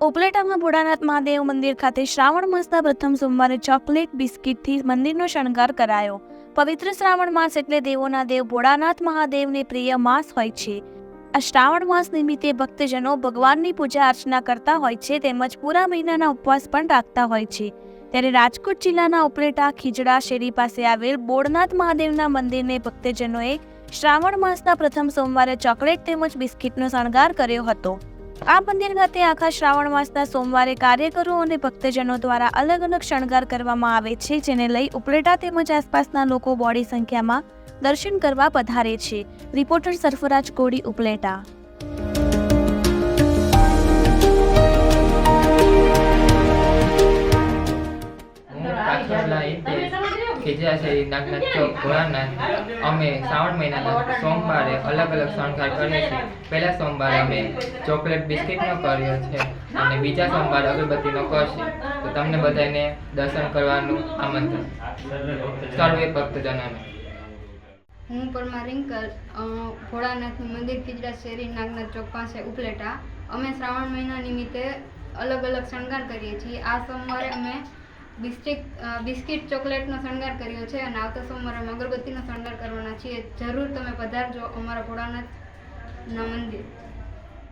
ઉપલેટામાં ભોળાનાથ મહાદેવ મંદિર ખાતે શ્રાવણ માસના પ્રથમ સોમવારે ચોકલેટ, બિસ્કિટથી મંદિરનો શણગાર કરાયો. પવિત્ર શ્રાવણ માસ એટલે દેવોના દેવ ભોળાનાથ મહાદેવને પ્રિય માસ હોય છે. આ શ્રાવણ માસ નિમિત્તે ભક્તજનો ભગવાનની પૂજા અર્ચના કરતા હોય છે તેમજ પૂરા મહિનાના ઉપવાસ પણ રાખતા હોય છે. ત્યારે રાજકોટ જિલ્લાના ઉપલેટા ખીજડા શેરી પાસે આવેલ બોળનાથ મહાદેવના મંદિરને ભક્તજનોએ શ્રાવણ માસના પ્રથમ સોમવારે ચોકલેટ તેમજ બિસ્કિટનો શણગાર કર્યો હતો. આ મંદિર ખાતે આખા શ્રાવણ માસના સોમવારે કાર્યકરો અને ભક્તજનો દ્વારા અલગ અલગ શણગાર કરવામાં આવે છે, જેને લઈ ઉપલેટા તેમજ આસપાસના લોકો બોડી સંખ્યામાં દર્શન કરવા પધારે છે. રિપોર્ટર સરફરાજ કોડી ઉપલેટા. ઇતિહાસ શેરી નાગનાથ ચોક ભોળાનાથ અમે શ્રાવણ મહિનાના સોમવારે અલગ અલગ શણગાર કરીએ છીએ. પહેલા સોમવારે અમે ચોકલેટ બિસ્કિટનો કર્યો છે અને બીજા સોમવારે અગરબત્તીનો કરશે. તો તમને બધાને દર્શન કરવાનું આમંત્રણ. સર્વે ભક્તજનોને. હું પરમા રિંકલ ભોળાનાથ મંદિર ખીજડા શેરી નાગનાથ ચોક પાસે ઉપલેટા. અમે શ્રાવણ મહિના નિમિત્તે અલગ અલગ શણગાર કરીએ છીએ. આ સોમવારે અમે બિસ્કિટ બિસ્કિટ ચોકલેટનો શણગાર કર્યો છે અને આવતા સોમવારે અગરબત્તીનો શણગાર કરવાના છીએ. જરૂર તમે પધારજો અમારા ભોળાનાથના મંદિર.